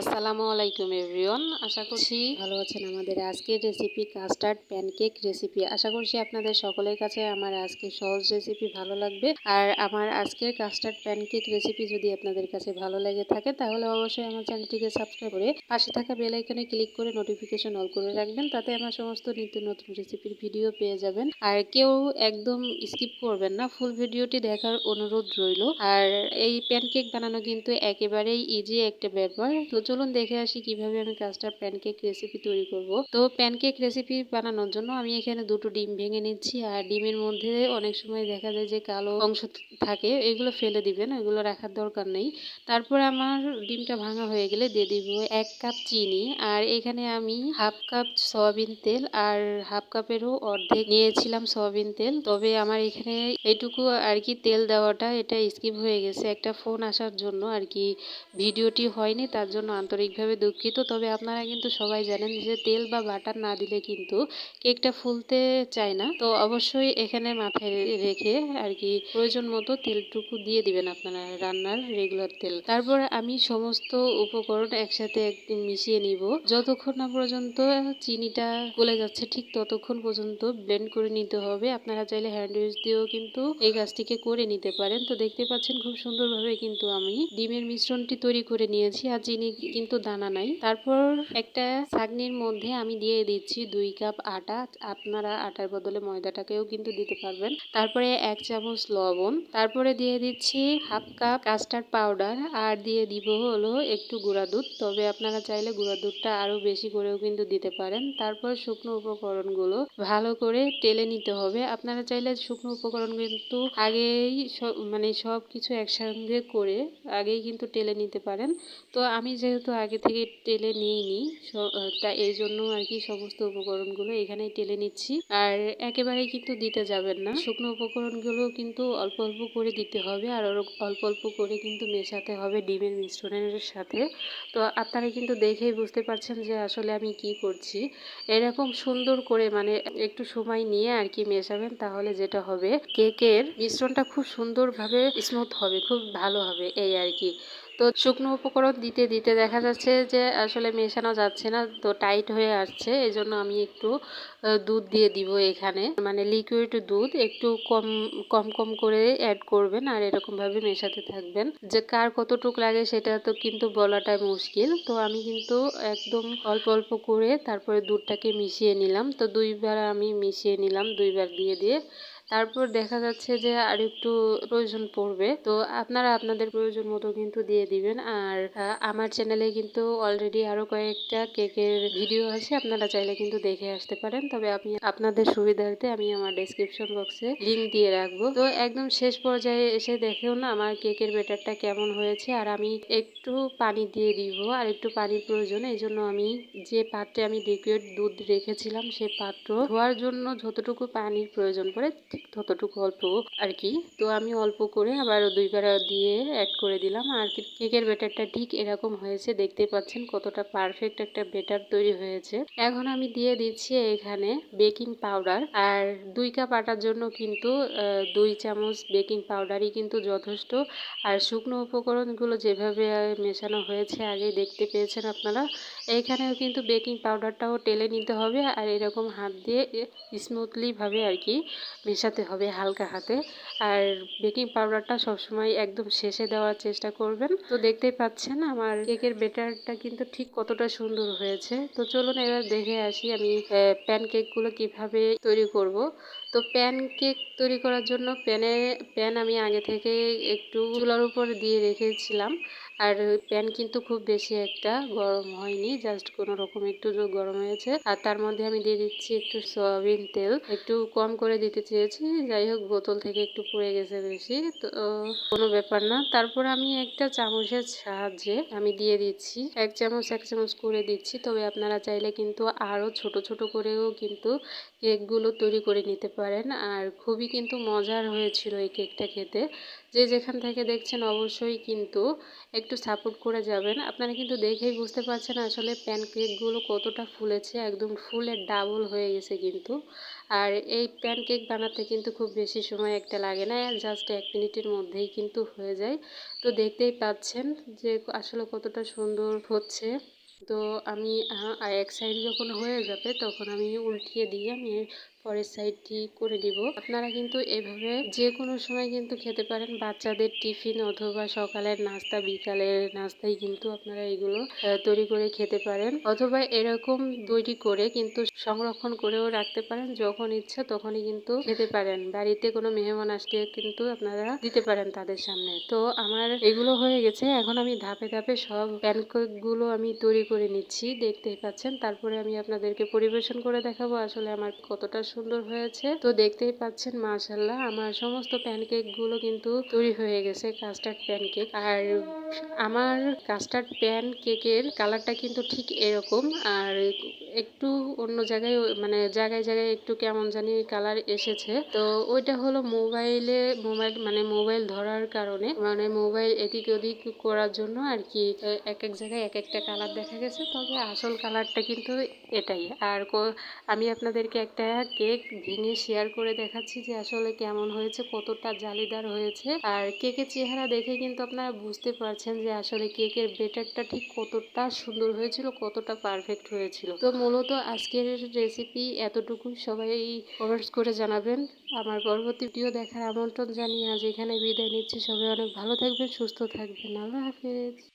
আসসালামু আলাইকুম, এভরিওয়ান। আশা করছি ভালো আছেন আমাদের আজকের রেসিপি কাস্টার্ড প্যানকেক রেসিপি আশা করছি আপনাদের সকলের কাছে আমার আজকের সহজ রেসিপি ভালো লাগবে। আর আমার আজকের কাস্টার্ড প্যানকেক রেসিপি যদি আপনাদের কাছে ভালো লেগে থাকে, তাহলে অবশ্যই আমার চ্যানেলটিকে সাবস্ক্রাইব করে পাশে থাকা বেল আইকনে ক্লিক করে নোটিফিকেশন অল করে রাখবেন, তাতে আমার সমস্ত নিত্য নতুন রেসিপির ভিডিও পেয়ে যাবেন। আর কেউ একদম স্কিপ করবেন না ফুল ভিডিওটি দেখার অনুরোধ রইল। আর এই প্যানকেক বানানো কিন্তু একেবারেই ইজি একটা ব্যাপার। চলুন দেখে আসি কীভাবে আমি কাস্টার্ড প্যানকেক রেসিপি তৈরি করব। তো প্যানকেক রেসিপি বানানোর জন্য আমি এখানে দুটো ডিম ভেঙে নিচ্ছি আর ডিমের মধ্যে অনেক সময় দেখা যায় যে কালো অংশ থাকে, এগুলো ফেলে দিবেন, এগুলো রাখার দরকার নেই। তারপর আমার ডিমটা ভাঙা হয়ে গেলে দিয়ে দিব এক কাপ চিনি আর এখানে আমি হাফ কাপ সয়াবিন তেল আর হাফ কাপেরও অর্ধেক নিয়েছিলাম সয়াবিন তেল। তবে আমার এখানে এইটুকু আর কি তেল দেওয়াটা এটা স্কিপ হয়ে গেছে। একটা ফোন আসার জন্য আর কি ভিডিওটি হয়নি, তার জন্য আন্তরিকভাবে দুঃখিত। তবে আপনারা কিন্তু সবাই জানেন যে তেল বা বাটার না দিলে কিন্তু কেকটা ফুলতে চায় না। তো অবশ্যই এখানে মাথায় রেখে আর কি প্রয়োজন মতো তেলটুকু দিয়ে দিবেন আপনারা রান্নার রেগুলার তেল। তারপর আমি সমস্ত উপকরণ একসাথে একদিন মিশিয়ে নিব। যতক্ষণ না পর্যন্ত চিনিটা গলে যাচ্ছে, ঠিক ততক্ষণ পর্যন্ত ব্লেন্ড করে নিতে হবে। আপনারা চাইলে হ্যান্ড উইচ দিয়েও কিন্তু এই কাজটিকে করে নিতে পারেন। তো দেখতে পাচ্ছেন খুব সুন্দরভাবে কিন্তু আমি ডিমের মিশ্রণটি তৈরি করে নিয়েছি। আর চিনি কিন্তু দানা নাই। তারপর একটা ছাগনির মধ্যে আমি দিয়ে দিচ্ছি দুই কাপ আটা। আপনারা আটার বদলে ময়দাটাকেও কিন্তু দিতে পারবেন। তারপরে এক চামচ লবণ। তারপরে দিয়ে দিচ্ছি হাফ কাপ কাস্টার্ড পাউডার। আর দিয়ে দিব হলো একটু গুঁড়া দুধ। তবে আপনারা চাইলে গুঁড়া দুধটা আরও বেশি করেও কিন্তু দিতে পারেন। তারপর শুকনো উপকরণগুলো ভালো করে টেলে নিতে হবে। আপনারা চাইলে শুকনো উপকরণ কিন্তু আগেই মানে সব কিছু একসঙ্গে করে আগেই কিন্তু টেলে নিতে পারেন। তো আমি যেহেতু আগে থেকে টেলে নিইনি তা এই জন্য আর কি সমস্ত উপকরণগুলো এখানেই টেলে নিচ্ছি। আর একেবারেই কিন্তু দিতে যাবেন না। শুকনো উপকরণগুলো কিন্তু অল্প অল্প করে দিতে হবে আর অল্প অল্প করে কিন্তু মেশাতে হবে ডিমের মিশ্রণের সাথে। তো আপনারা কিন্তু দেখেই বুঝতে পারছেন যে আসলে আমি কি করছি। এরকম সুন্দর করে মানে একটু সময় নিয়ে আর কি মেশাবেন তাহলে যেটা হবে, কেকের মিশ্রণটা খুব সুন্দরভাবে স্মুথ হবে, খুব ভালো হবে এই আর কি। তো শুকনো উপকরণ দিতে দিতে দেখা যাচ্ছে যে আসলে মেশানো যাচ্ছে না, তো টাইট হয়ে আসছে। এই জন্য আমি একটু দুধ দিয়ে দিব এখানে। মানে লিকুইড দুধ একটু কম কম কম করে অ্যাড করবেন আর এরকমভাবে মেশাতে থাকবেন। যে কার কতটুক লাগে সেটা তো কিন্তু বলাটাই মুশকিল। তো আমি কিন্তু একদম অল্প অল্প করে তারপরে দুধটাকে মিশিয়ে নিলাম। তো দুইবার আমি মিশিয়ে নিলাম, দুইবার দিয়ে দিয়ে। তারপর দেখা যাচ্ছে যে আর একটু প্রয়োজন পড়বে। তো আপনারা আপনাদের প্রয়োজন মতো কিন্তু দিয়ে দিবেন। আর আমার চ্যানেলে কিন্তু অলরেডি আরও কয়েকটা কেকের ভিডিও আছে। আপনারা চাইলে কিন্তু দেখে আসতে পারেন। তবে আমি আপনাদের সুবিধার্থে আমি আমার ডেসক্রিপশন বক্সে লিঙ্ক দিয়ে রাখব। তো একদম শেষ পর্যায়ে এসে দেখেও না আমার কেকের বেটারটা কেমন হয়েছে। আর আমি একটু পানি দিয়ে দিব। আর একটু পানির প্রয়োজন। এই জন্য আমি যে পাত্রে আমি লিকুইড দুধ রেখেছিলাম সে পাত্র ধোয়ার জন্য যতটুকু পানির প্রয়োজন পড়ে ঠিক ততটুকু অল্প আর কি। তো আমি অল্প করে আবার দুই দুইবার দিয়ে অ্যাড করে দিলাম। আর কেকের বেটারটা ঠিক এরকম হয়েছে দেখতে পাচ্ছেন কতটা পারফেক্ট একটা বেটার তৈরি হয়েছে। এখন আমি দিয়ে দিচ্ছি এখানে বেকিং পাউডার আর দুই কাপ আটার জন্য কিন্তু দুই চামচ বেকিং পাউডারই কিন্তু যথেষ্ট। আর শুকনো উপকরণগুলো যেভাবে মেশানো হয়েছে আগে দেখতে পেয়েছেন আপনারা। এইখানেও কিন্তু বেকিং পাউডারটাও টেলে নিতে হবে আর এরকম হাত দিয়ে স্মুথলিভাবে আর কি মেশাতে হবে হালকা হাতে। আর বেকিং পাউডারটা সবসময় একদম শেষে দেওয়ার চেষ্টা করবেন। তো দেখতেই পাচ্ছেন আমার কেকের বেটারটা কিন্তু ঠিক কতটা সুন্দর হয়েছে। তো চলুন এবার দেখে আসি আমি প্যান কেকগুলো কীভাবে তৈরি করব। তো প্যান কেক তৈরি করার জন্য প্যানে, প্যান আমি আগে থেকে একটু চুলার উপর দিয়ে রেখেছিলাম। আর প্যান কিন্তু খুব বেশি একটা গরম হয়নি জাস্ট কোনো রকম একটু গরম হয়েছে। আর তার মধ্যে আমি দিয়ে দিচ্ছি একটু সয়াবিন তেল, একটু কম করে দিতে চেয়েছি, যাই হোক বোতল থেকে একটু পড়ে গেছে বেশি, তো কোনো ব্যাপার না। তারপর আমি একটা চামচের সাহায্যে আমি দিয়ে দিচ্ছি, এক চামচ এক চামচ করে দিচ্ছি, তবে আপনারা চাইলে কিন্তু আরও ছোট ছোট করেও কিন্তু কেকগুলো তৈরি করে নিতে পারেন। আর খুবই কিন্তু মজার হয়েছিল এই কেকটা খেতে। যে যেখান থেকে দেখছেন অবশ্যই কিন্তু একটু সাপোর্ট করে যাবেন। আপনারা কিন্তু দেখেই বুঝতে পারছেন আসলে প্যানকেকগুলো কতটা ফুলেছে। একদম ফুলের ডাবল হয়ে গেছে কিন্তু। আর এই প্যানকেক বানাতে কিন্তু খুব বেশি সময় একটা লাগে না জাস্ট এক মিনিটের মধ্যেই কিন্তু হয়ে যায়। তো দেখতেই পাচ্ছেন যে আসলে কতটা সুন্দর হচ্ছে। তো আমি এক সাইড যখন হয়ে যাবে তখন আমি উল্টিয়ে দিয়ে আমি পরের সাইডটি করে দিব। আপনারা কিন্তু এভাবে যে কোনো সময় কিন্তু খেতে পারেন। বাচ্চাদের টিফিন অথবা সকালের নাস্তা, বিকালের নাস্তায় কিন্তু আপনারা এগুলো তৈরি করে খেতে পারেন। অথবা এরকম তৈরি করে কিন্তু সংরক্ষণ করেও রাখতে পারেন। যখন ইচ্ছা তখনই কিন্তু খেতে পারেন। বাড়িতে কোনো মেহমান আসলে কিন্তু আপনারা দিতে পারেন তাদের সামনে। তো আমার এগুলো হয়ে গেছে। এখন আমি ধাপে ধাপে সব প্যানকেকগুলো আমি তৈরি করে নিচ্ছি, দেখতেই পাচ্ছেন। তারপরে আমি আপনাদেরকে পরিবেশন করে দেখাবো আসলে আমার কতটা সুন্দর হয়েছে। তো দেখতেই পাচ্ছেন মাশাল্লাহ আমার সমস্ত প্যানকেকগুলো কিন্তু তৈরি হয়ে গেছে কাস্টার্ড প্যানকেক আর আমার কাস্টার্ড প্যান কেকের কালারটা কিন্তু ঠিক এরকম, আর একটু অন্য জায়গায় মানে জায়গায় জায়গায় একটু কেমন জানি কালার এসেছে। তো ওইটা হলো মোবাইলে মোবাইল মানে মোবাইল ধরার কারণে মানে মোবাইল এদিক ওদিক করার জন্য আর কি এক এক জায়গায় এক একটা কালার দেখা গেছে। তবে আসল কালারটা কিন্তু এটাই। আর আমি আপনাদেরকে একটা কেক ভেঙে শেয়ার করে দেখাচ্ছি যে আসলে কেমন হয়েছে, কতটা জালিদার হয়েছে। আর কেকের চেহারা দেখে কিন্তু আপনারা বুঝতে পারছেন যে আসলে কেকের বেটারটা ঠিক কতটা সুন্দর হয়েছিল, কতটা পারফেক্ট হয়েছিল। তো মূলত আজকের রেসিপি এতটুকু সবাই কমেন্টস করে জানাবেন। আমার পরবর্তী ভিডিও দেখার আমন্ত্রণ জানিয়ে আজ এখানে বিদায় নিচ্ছি। সবাই অনেক ভালো থাকবেন, সুস্থ থাকবেন। আল্লাহ হাফেজ।